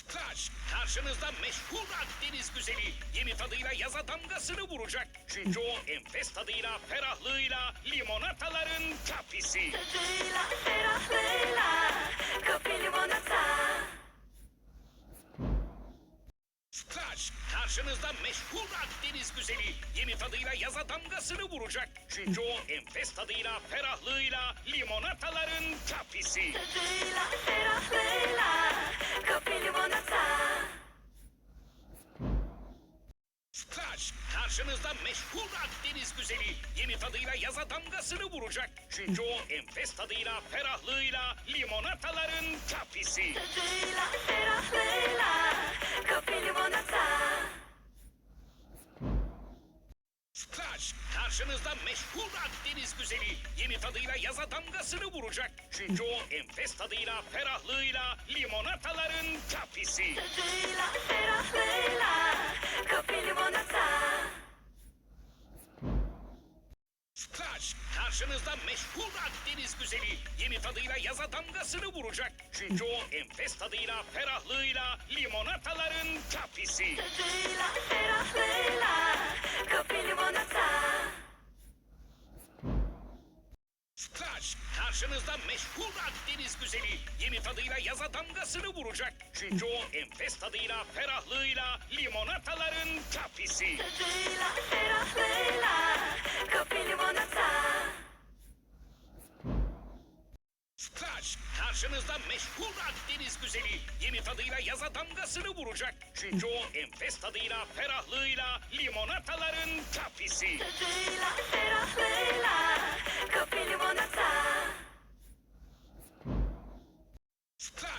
Splash! Karşınızda meşhur Akdeniz güzeli. Yeni tadıyla yaza damgasını vuracak. Çünkü o enfes tadıyla, ferahlığıyla limonataların kapisi. Tadıyla, ferahlığıyla, kopi limonata. Splash! Karşınızda meşhur Akdeniz güzeli. Yeni tadıyla yaza damgasını vuracak. Çünkü o enfes tadıyla, ferahlığıyla limonataların kapisi. Tadıyla, ferahlığıyla, kopi limonata. Splash! Karşınızda meşhur Akdeniz güzeli. Yeni tadıyla yaza damgasını vuracak. Çünkü o enfes tadıyla, ferahlığıyla limonataların kapisi. Tadıyla, ferahlığıyla, kopi limonata. Splash! Karşınızda meşhur Akdeniz güzeli. Yeni tadıyla yaza damgasını vuracak. Çünkü o enfes tadıyla, ferahlığıyla limonataların kapisi. Tadıyla, ferahlığıyla, kopi limonata. Splash! Karşınızda meşhur Akdeniz güzeli. Yeni tadıyla yaza damgasını vuracak. Çünkü o enfes tadıyla, ferahlığıyla limonataların kapisi. Tadıyla, ferahlığıyla, Karşınızda meşhur Akdeniz güzeli. Yeni tadıyla yaza damgasını vuracak. Çünkü o enfes tadıyla, ferahlığıyla limonataların kapisi. Tadıyla, ferahlığıyla, kopi limonata. Splash! Karşınızda meşhur Akdeniz güzeli. Yeni tadıyla yaza damgasını vuracak. Çünkü o enfes tadıyla, ferahlığıyla limonataların kapisi. Tadıyla, ferahlığıyla,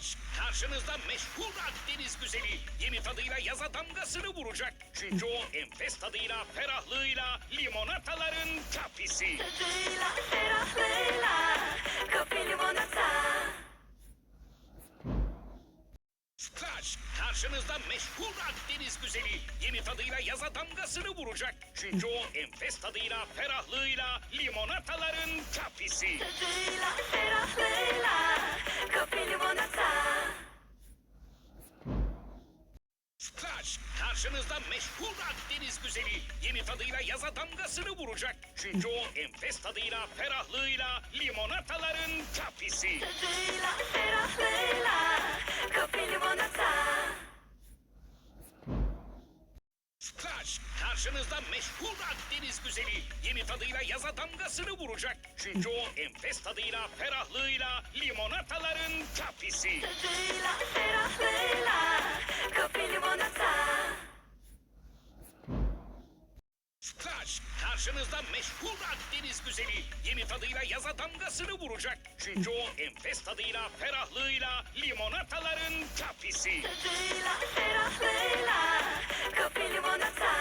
Splash! Karşınızda meşhur Akdeniz güzeli. Yeni tadıyla yaza damgasını vuracak. Çünkü o enfes tadıyla, ferahlığıyla limonataların kapisi. Tadıyla, ferahlığıyla, kopi limonata. Splash! Karşınızda meşhur Akdeniz güzeli. Yeni tadıyla yaza damgasını vuracak. Çünkü o enfes tadıyla, ferahlığıyla limonataların kapisi. Tadıyla, ferahlığıyla. Splash! Karşınızda meşhur Akdeniz güzeli. Yeni tadıyla yaza damgasını vuracak. Çünkü o enfes tadıyla, ferahlığıyla limonataların kapisi. Tadıyla, ferahlığıyla, kopi limonata. Splash! Karşınızda meşhur Akdeniz güzeli. Yeni tadıyla yaza damgasını vuracak. Çünkü o enfes tadıyla, ferahlığıyla limonataların kapisi. Tadıyla, ferahlığıyla, kopi limonata. Splash! Karşınızda meşhur Akdeniz güzeli. Yeni tadıyla yaza damgasını vuracak. Çünkü o enfes tadıyla, ferahlığıyla limonataların kapisi. Tadıyla, ferahlığıyla, kopi limonata.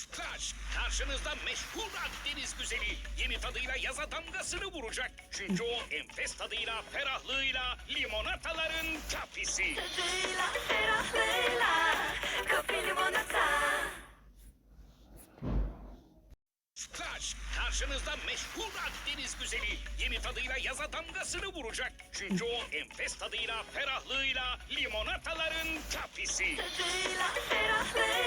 Splash! Karşınızda meşhur Akdeniz güzeli. Yeni tadıyla yaza damgasını vuracak. Çünkü o enfes tadıyla, ferahlığıyla limonataların kapisi. Tadıyla, ferahlığıyla, kopi limonata. Splash! Karşınızda meşhur Akdeniz güzeli. Yeni tadıyla yaza damgasını vuracak. Çünkü o enfes tadıyla, ferahlığıyla limonataların kapisi. Tadıyla, ferahlığıyla,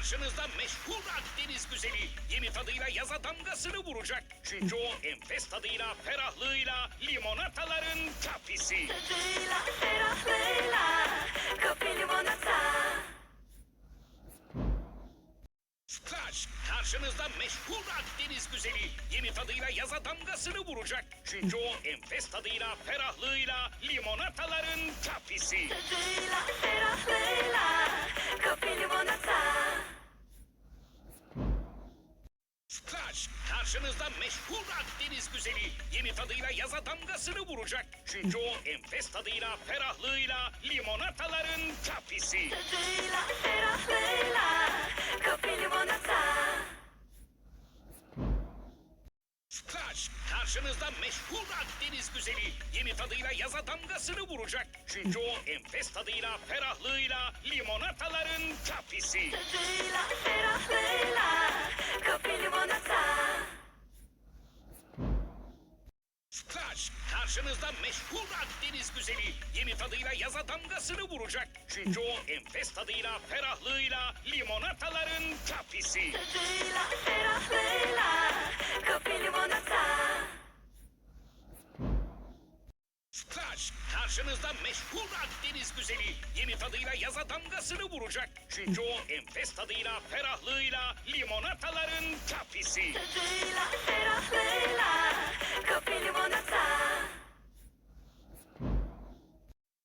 Karşınızda meşhur Akdeniz güzeli. Yeni tadıyla yaza damgasını vuracak. Çünkü o enfes tadıyla, ferahlığıyla limonataların kapisi. Tadıyla, ferahlığıyla, kopi limonata. Splash! Karşınızda meşhur Akdeniz güzeli. Yeni tadıyla yaza damgasını vuracak. Çünkü o enfes tadıyla, ferahlığıyla limonataların kapisi. Tadıyla, ferahlığıyla, Karşınızda meşhur Akdeniz güzeli. Yeni tadıyla yaza damgasını vuracak. Çünkü o enfes tadıyla, ferahlığıyla limonataların kapisi. Tadıyla, ferahlığıyla, kopi limonata. Clash, karşınızda meşhur Akdeniz güzeli. Yeni tadıyla yaza damgasını vuracak. Çünkü o enfes tadıyla, ferahlığıyla, limonataların kapisi. Tadıyla, ferahlığıyla, kapı limonata. Clash, karşınızda meşhur Akdeniz güzeli. Yeni tadıyla yaza damgasını vuracak. Çünkü o enfes tadıyla, ferahlığıyla, limonataların kapisi. Tadıyla, ferahlığıyla, Kafe limonata Splash! Karşınızda meşhur Akdeniz güzeli. Yeni tadıyla yaza damgasını vuracak. Çünkü o enfes tadıyla, ferahlığıyla limonataların kapisi. Tadıyla, ferahlığıyla Kafe limonata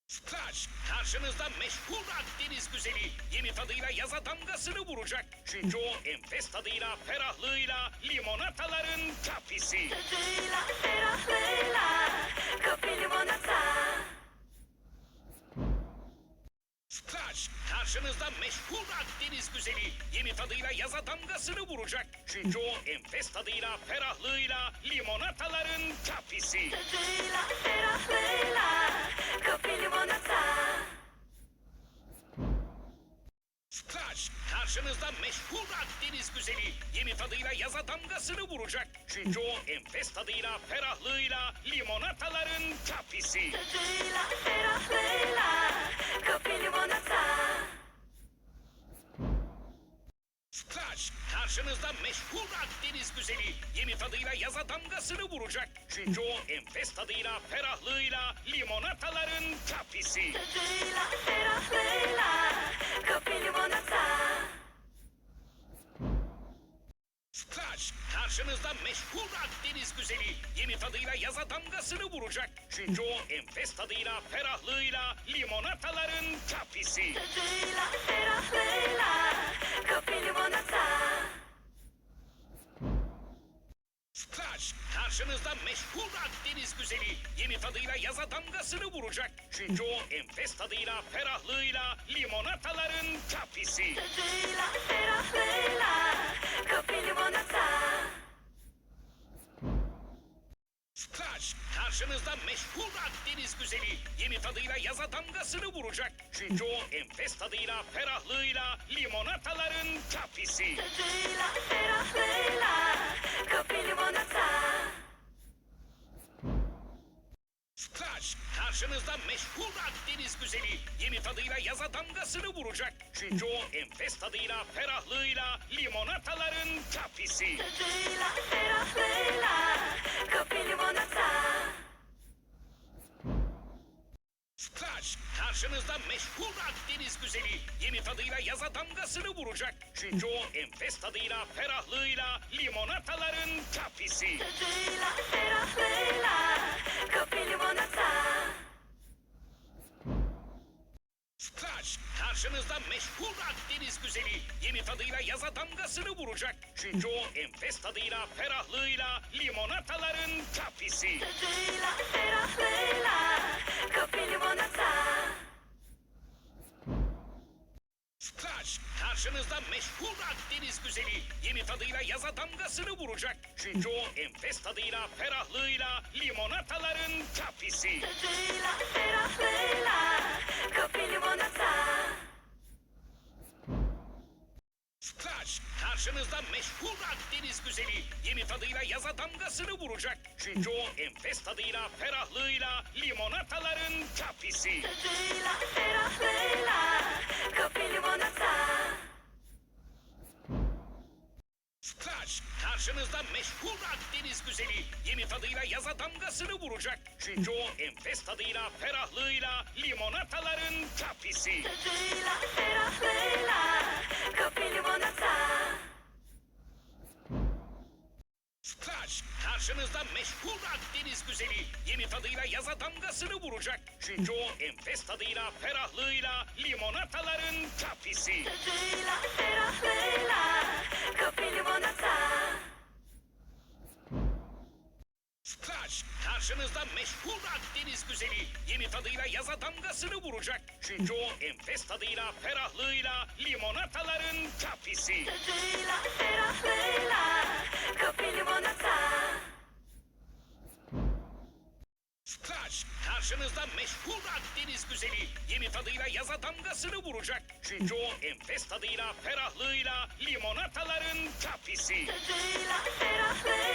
Splash! Karşınızda meşhur Akdeniz güzeli. Yeni tadıyla yaza damgasını vuracak. Çünkü o enfes tadıyla, ferahlığıyla limonataların kapisi. Tadıyla, ferahlığıyla Kafe limonata Splash! Karşınızda meşhur Akdeniz güzeli. Yeni tadıyla yaza damgasını vuracak. Çünkü o enfes tadıyla, ferahlığıyla limonataların kapisi. Tadıyla, ferahlığıyla Kafe limonata Splash! Karşınızda meşhur Akdeniz güzeli. Yeni tadıyla yaza damgasını vuracak. Çünkü o enfes tadıyla, ferahlığıyla limonataların kapisi. Tadıyla, ferahlığıyla Kafe limonata Splash! Karşınızda meşhur Akdeniz güzeli. Yeni tadıyla yaza damgasını vuracak. Çünkü o enfes tadıyla, ferahlığıyla limonataların kapisi. Tadıyla, ferahlığıyla Karşınızda meşhur Akdeniz güzeli. Yeni tadıyla yaza damgasını vuracak. Çünkü o enfes tadıyla, ferahlığıyla limonataların kapisi. Tadıyla, ferahlığıyla Kafe limonata Splash! Karşınızda meşhur Akdeniz güzeli. Yeni tadıyla yaza damgasını vuracak. Çünkü o enfes tadıyla, ferahlığıyla limonataların kapisi. Tadıyla, ferahlığıyla Kafe limonata Splash! Karşınızda meşhur Akdeniz güzeli. Yeni tadıyla yaza damgasını vuracak. Çünkü o enfes tadıyla, ferahlığıyla limonataların kapisi. Tadıyla, ferahlığıyla Splash! Karşınızda meşhur Akdeniz güzeli. Yeni tadıyla yaza damgasını vuracak. Çünkü o enfes tadıyla, ferahlığıyla limonataların kapisi. Tadıyla, ferahlığıyla Kafe limonata Splash! Karşınızda meşhur Akdeniz tadıyla yaza damgasını vuracak. Çünkü o enfes tadıyla, ferahlığıyla limonataların kapisi. Tadıyla, ferahlığıyla Kafe limonata Splash! Karşınızda meşhur Akdeniz güzeli. Yeni tadıyla yaza damgasını vuracak. Çünkü o enfes tadıyla, ferahlığıyla limonataların kapisi. Tadıyla, ferahlığıyla Kafe limonata Splash! Karşınızda meşhur Akdeniz güzeli. Yeni tadıyla yaza damgasını vuracak. Çünkü o enfes tadıyla, ferahlığıyla limonataların kapisi. Tadıyla, ferahlığıyla Kafe limonata Splash! Karşınızda meşhur Akdeniz güzeli. Yeni tadıyla yaza damgasını vuracak. Çünkü o enfes tadıyla, ferahlığıyla limonataların kapisi. Tadıyla, ferahlığıyla Kafe limonata Splash! Karşınızda meşhur Akdeniz güzeli. Yeni tadıyla yaza damgasını vuracak. Çünkü o enfes tadıyla, ferahlığıyla limonataların kapisi. Tadıyla, ferahlığıyla Kafe limonata Splash! Karşınızda meşhur Akdeniz güzeli. Yeni tadıyla yaza damgasını vuracak. Çünkü o enfes tadıyla, ferahlığıyla limonataların kapisi. Tadıyla, ferahlığıyla Kafe limonata Splash! Karşınızda meşhur Akdeniz güzeli. Yeni tadıyla yaza damgasını vuracak. Çünkü o enfes tadıyla, ferahlığıyla limonataların kapisi. Tadıyla, ferahlığıyla Kafe limonata Splash! Karşınızda meşhur Akdeniz güzeli. Yeni tadıyla yaza damgasını vuracak. Çünkü o enfes tadıyla, ferahlığıyla limonataların kapisi. Tadıyla, ferahlığıyla